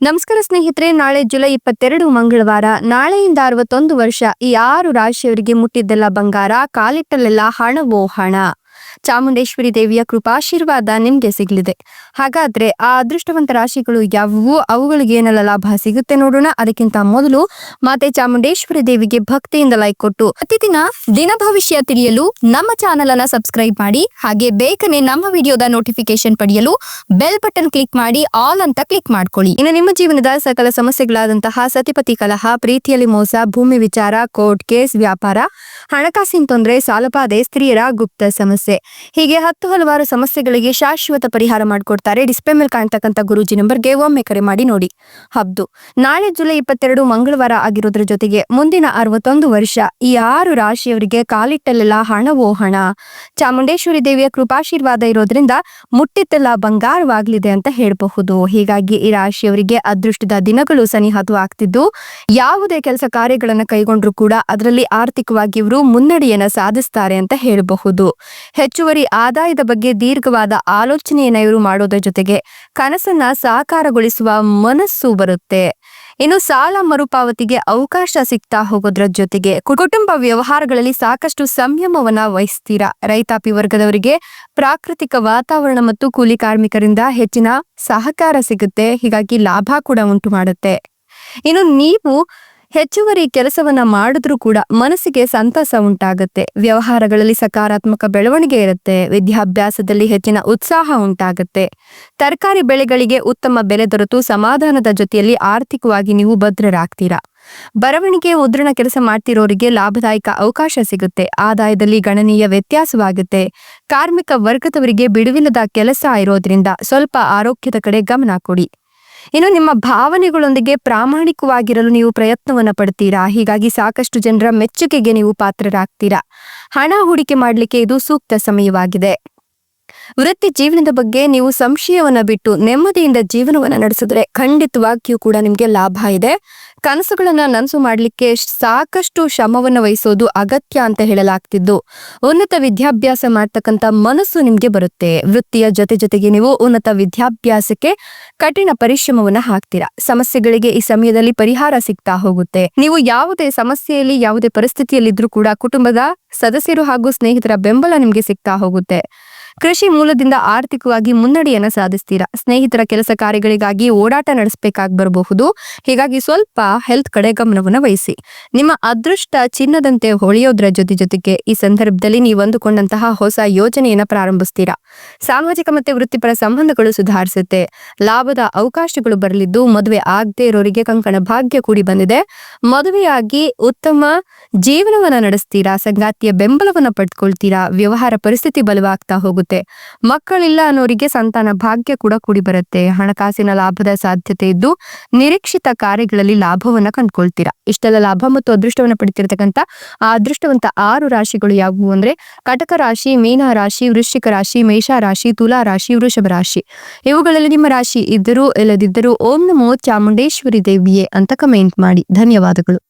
ನಮಸ್ಕಾರ ಸ್ನೇಹಿತರೆ, ನಾಳೆ ಜುಲೈ ಇಪ್ಪತ್ತೆರಡು ಮಂಗಳವಾರ, ನಾಳೆಯಿಂದ ಅರವತ್ತೊಂದು ವರ್ಷ ಈ ಆರು ರಾಶಿಯವರಿಗೆ ಮುಟ್ಟಿದ್ದೆಲ್ಲ ಬಂಗಾರ ಕಾಲಿಟ್ಟಲೆಲ್ಲ ಹಣವೋ ಹಣ. ಚಾಮುಂಡೇಶ್ವರಿ ದೇವಿಯ ಕೃಪಾಶೀರ್ವಾದ ನಿಮ್ಗೆ ಸಿಗಲಿದೆ. ಹಾಗಾದ್ರೆ ಆ ಅದೃಷ್ಟವಂತ ರಾಶಿಗಳು ಯಾವುವು? ಅವುಗಳಿಗೆ ಏನೆಲ್ಲ ಲಾಭ ಸಿಗುತ್ತೆ ನೋಡೋಣ. ಅದಕ್ಕಿಂತ ಮೊದಲು ಮಾತೆ ಚಾಮುಂಡೇಶ್ವರಿ ದೇವಿಗೆ ಭಕ್ತಿಯಿಂದ ಲೈಕ್ ಕೊಟ್ಟು ಪ್ರತಿದಿನ ದಿನ ಭವಿಷ್ಯ ತಿಳಿಯಲು ನಮ್ಮ ಚಾನೆಲ್ ಅನ್ನ ಸಬ್ಸ್ಕ್ರೈಬ್ ಮಾಡಿ, ಹಾಗೆ ಬೇಗನೆ ನಮ್ಮ ವಿಡಿಯೋದ ನೋಟಿಫಿಕೇಶನ್ ಪಡೆಯಲು ಬೆಲ್ ಬಟನ್ ಕ್ಲಿಕ್ ಮಾಡಿ ಆಲ್ ಅಂತ ಕ್ಲಿಕ್ ಮಾಡ್ಕೊಳ್ಳಿ. ಇನ್ನು ನಿಮ್ಮ ಜೀವನದ ಸಕಲ ಸಮಸ್ಯೆಗಳಾದಂತಹ ಸತಿಪತಿ ಕಲಹ, ಪ್ರೀತಿಯಲ್ಲಿ ಮೋಸ, ಭೂಮಿ ವಿಚಾರ ಕೋರ್ಟ್ ಕೇಸ್ ವ್ಯಾಪಾರ, ಹಣಕಾಸಿನ ತೊಂದರೆ ಸಾಲಬಾಧೆ ಸ್ತ್ರೀಯರ ಗುಪ್ತ ಸಮಸ್ಯೆ ಹೀಗೆ ಹತ್ತು ಹಲವಾರು ಸಮಸ್ಯೆಗಳಿಗೆ ಶಾಶ್ವತ ಪರಿಹಾರ ಮಾಡಿಕೊಡ್ತಾರೆ ಡಿಸ್ಪ್ಲೇ ಮೇಲೆ ಕಾಣ್ತಕ್ಕಂಥ ಗುರೂಜಿ ನಂಬರ್ಗೆ ಒಮ್ಮೆ ಕರೆ ಮಾಡಿ ನೋಡಿ. ಹಬ್ದು. ನಾಳೆ ಜುಲೈ ಇಪ್ಪತ್ತೆರಡು ಮಂಗಳವಾರ ಆಗಿರೋದ್ರ ಜೊತೆಗೆ ಮುಂದಿನ ಅರವತ್ತೊಂದು ವರ್ಷ ಈ ಆರು ರಾಶಿಯವರಿಗೆ ಕಾಲಿಟ್ಟಲ್ಲೆಲ್ಲ ಹಣವೋ ಹಣ ಚಾಮುಂಡೇಶ್ವರಿ ದೇವಿಯ ಕೃಪಾಶೀರ್ವಾದ ಇರೋದ್ರಿಂದ ಮುಟ್ಟಿತ್ತೆಲ್ಲ ಬಂಗಾರವಾಗಲಿದೆ ಅಂತ ಹೇಳಬಹುದು. ಹೀಗಾಗಿ ಈ ರಾಶಿಯವರಿಗೆ ಅದೃಷ್ಟದ ದಿನಗಳು ಸನಿಹತು ಆಗ್ತಿದ್ದು, ಯಾವುದೇ ಕೆಲಸ ಕಾರ್ಯಗಳನ್ನು ಕೈಗೊಂಡ್ರು ಕೂಡ ಅದರಲ್ಲಿ ಆರ್ಥಿಕವಾಗಿ ಇವರು ಮುನ್ನಡೆಯನ್ನ ಸಾಧಿಸ್ತಾರೆ ಅಂತ ಹೇಳಬಹುದು. ಹೆಚ್ಚುವರಿ ಆದಾಯದ ಬಗ್ಗೆ ದೀರ್ಘವಾದ ಆಲೋಚನೆಯನ್ನ ಇವರು ಮಾಡೋದ್ರ ಜೊತೆಗೆ ಕನಸನ್ನ ಸಾಕಾರಗೊಳಿಸುವ ಮನಸ್ಸು ಬರುತ್ತೆ. ಇನ್ನು ಸಾಲ ಮರುಪಾವತಿಗೆ ಅವಕಾಶ ಸಿಗ್ತಾ ಹೋಗೋದ್ರ ಜೊತೆಗೆ ಕುಟುಂಬ ವ್ಯವಹಾರಗಳಲ್ಲಿ ಸಾಕಷ್ಟು ಸಂಯಮವನ್ನ ವಹಿಸ್ತೀರಾ? ರೈತಾಪಿ ವರ್ಗದವರಿಗೆ ಪ್ರಾಕೃತಿಕ ವಾತಾವರಣ ಮತ್ತು ಕೂಲಿ ಕಾರ್ಮಿಕರಿಂದ ಹೆಚ್ಚಿನ ಸಹಕಾರ ಸಿಗುತ್ತೆ, ಹೀಗಾಗಿ ಲಾಭ ಕೂಡ ಉಂಟು ಮಾಡುತ್ತೆ. ಇನ್ನು ನೀವು ಹೆಚ್ಚುವರಿ ಕೆಲಸವನ್ನ ಮಾಡಿದ್ರೂ ಕೂಡ ಮನಸ್ಸಿಗೆ ಸಂತಸ ಉಂಟಾಗುತ್ತೆ. ವ್ಯವಹಾರಗಳಲ್ಲಿ ಸಕಾರಾತ್ಮಕ ಬೆಳವಣಿಗೆ ಇರುತ್ತೆ. ವಿದ್ಯಾಭ್ಯಾಸದಲ್ಲಿ ಹೆಚ್ಚಿನ ಉತ್ಸಾಹ ಉಂಟಾಗುತ್ತೆ. ತರಕಾರಿ ಬೆಳೆಗಳಿಗೆ ಉತ್ತಮ ಬೆಲೆ ದೊರೆತು ಸಮಾಧಾನದ ಜೊತೆಯಲ್ಲಿ ಆರ್ಥಿಕವಾಗಿ ನೀವು ಭದ್ರರಾಗ್ತೀರಾ? ಬರವಣಿಗೆ, ಮುದ್ರಣ ಕೆಲಸ ಮಾಡ್ತಿರೋರಿಗೆ ಲಾಭದಾಯಕ ಅವಕಾಶ ಸಿಗುತ್ತೆ. ಆದಾಯದಲ್ಲಿ ಗಣನೀಯ ವ್ಯತ್ಯಾಸವಾಗುತ್ತೆ. ಕಾರ್ಮಿಕ ವರ್ಗದವರಿಗೆ ಬಿಡುವಿಲ್ಲದ ಕೆಲಸ ಇರೋದ್ರಿಂದ ಸ್ವಲ್ಪ ಆರೋಗ್ಯದ ಕಡೆ ಗಮನ ಕೊಡಿ. ಇನ್ನು ನಿಮ್ಮ ಭಾವನೆಗಳೊಂದಿಗೆ ಪ್ರಾಮಾಣಿಕವಾಗಿರಲು ನೀವು ಪ್ರಯತ್ನವನ್ನು ಪಡ್ತೀರಾ? ಹೀಗಾಗಿ ಸಾಕಷ್ಟು ಜನರ ಮೆಚ್ಚುಗೆಗೆ ನೀವು ಪಾತ್ರರಾಗ್ತೀರಾ? ಹಣ ಹೂಡಿಕೆ ಮಾಡಲಿಕ್ಕೆ ಇದು ಸೂಕ್ತ ಸಮಯವಾಗಿದೆ. ವೃತ್ತಿ ಜೀವನದ ಬಗ್ಗೆ ನೀವು ಸಂಶಯವನ್ನ ಬಿಟ್ಟು ನೆಮ್ಮದಿಯಿಂದ ಜೀವನವನ್ನ ನಡೆಸಿದ್ರೆ ಖಂಡಿತವಾಗಿಯೂ ಕೂಡ ನಿಮ್ಗೆ ಲಾಭ ಇದೆ. ಕನಸುಗಳನ್ನ ನನಸು ಮಾಡಲಿಕ್ಕೆ ಸಾಕಷ್ಟು ಶ್ರಮವನ್ನು ವಹಿಸೋದು ಅಗತ್ಯ ಅಂತ ಹೇಳಲಾಗ್ತಿದ್ದು. ಉನ್ನತ ವಿದ್ಯಾಭ್ಯಾಸ ಮಾಡ್ತಕ್ಕಂಥ ಮನಸ್ಸು ನಿಮ್ಗೆ ಬರುತ್ತೆ. ವೃತ್ತಿಯ ಜೊತೆ ಜೊತೆಗೆ ನೀವು ಉನ್ನತ ವಿದ್ಯಾಭ್ಯಾಸಕ್ಕೆ ಕಠಿಣ ಪರಿಶ್ರಮವನ್ನ ಹಾಕ್ತೀರಾ. ಸಮಸ್ಯೆಗಳಿಗೆ ಈ ಸಮಯದಲ್ಲಿ ಪರಿಹಾರ ಸಿಗ್ತಾ ಹೋಗುತ್ತೆ. ನೀವು ಯಾವುದೇ ಸಮಸ್ಯೆಯಲ್ಲಿ, ಯಾವುದೇ ಪರಿಸ್ಥಿತಿಯಲ್ಲಿದ್ರೂ ಕೂಡ ಕುಟುಂಬದ ಸದಸ್ಯರು ಹಾಗೂ ಸ್ನೇಹಿತರ ಬೆಂಬಲ ನಿಮ್ಗೆ ಸಿಗ್ತಾ ಹೋಗುತ್ತೆ. ಕೃಷಿ ಮೂಲದಿಂದ ಆರ್ಥಿಕವಾಗಿ ಮುನ್ನಡೆಯನ್ನ ಸಾಧಿಸ್ತೀರಾ? ಸ್ನೇಹಿತರ ಕೆಲಸ ಕಾರ್ಯಗಳಿಗಾಗಿ ಓಡಾಟ ನಡೆಸಬೇಕಾಗಿ ಬರಬಹುದು. ಹೀಗಾಗಿ ಸ್ವಲ್ಪ ಹೆಲ್ತ್ ಕಡೆ ಗಮನವನ್ನು ವಹಿಸಿ. ನಿಮ್ಮ ಅದೃಷ್ಟ ಚಿನ್ನದಂತೆ ಹೊಳೆಯೋದ್ರ ಜೊತೆ ಜೊತೆಗೆ ಈ ಸಂದರ್ಭದಲ್ಲಿ ನೀವು ಅಂದುಕೊಂಡಂತಹ ಹೊಸ ಯೋಜನೆಯನ್ನ ಪ್ರಾರಂಭಿಸ್ತೀರಾ? ಸಾಮಾಜಿಕ ಮತ್ತೆ ವೃತ್ತಿಪರ ಸಂಬಂಧಗಳು ಸುಧಾರಿಸುತ್ತೆ. ಲಾಭದ ಅವಕಾಶಗಳು ಬರಲಿದ್ದು ಮದುವೆ ಆಗದೆ ಇರೋರಿಗೆ ಕಂಕಣ ಭಾಗ್ಯ ಕೂಡಿ ಬಂದಿದೆ. ಮದುವೆಯಾಗಿ ಉತ್ತಮ ಜೀವನವನ್ನ ನಡೆಸ್ತೀರಾ? ಸಂಗಾತಿಯ ಬೆಂಬಲವನ್ನ ಪಡ್ಕೊಳ್ತೀರಾ? ವ್ಯವಹಾರ ಪರಿಸ್ಥಿತಿ ಬಲವಾಗ್ತಾ ಹೋಗುತ್ತೆ. ಮಕ್ಕಳಿಲ್ಲ ಅನ್ನೋರಿಗೆ ಸಂತಾನ ಭಾಗ್ಯ ಕೂಡ ಕೂಡಿ ಬರುತ್ತೆ. ಹಣಕಾಸಿನ ಲಾಭದ ಸಾಧ್ಯತೆ ಇದ್ದು ನಿರೀಕ್ಷಿತ ಕಾರ್ಯಗಳಲ್ಲಿ ಲಾಭವನ್ನ ಕಂಡ್ಕೊಳ್ತೀರಾ. ಇಷ್ಟೆಲ್ಲ ಲಾಭ ಮತ್ತು ಅದೃಷ್ಟವನ್ನ ಪಡಿತಿರ್ತಕ್ಕಂಥ ಆ ಅದೃಷ್ಟವಂತ ಆರು ರಾಶಿಗಳು ಯಾವುವು ಅಂದ್ರೆ ಕಟಕ ರಾಶಿ, ಮೀನ ರಾಶಿ, ವೃಶ್ಚಿಕ ರಾಶಿ, ಮೇಷ ರಾಶಿ, ತುಲಾ ರಾಶಿ, ವೃಷಭ ರಾಶಿ. ಇವುಗಳಲ್ಲಿ ನಿಮ್ಮ ರಾಶಿ ಇದ್ದರೂ ಇಲ್ಲದಿದ್ದರೂ ಓಂ ನಮೋ ಚಾಮುಂಡೇಶ್ವರಿ ದೇವಿಯೇ ಅಂತ ಕಮೆಂಟ್ ಮಾಡಿ. ಧನ್ಯವಾದಗಳು.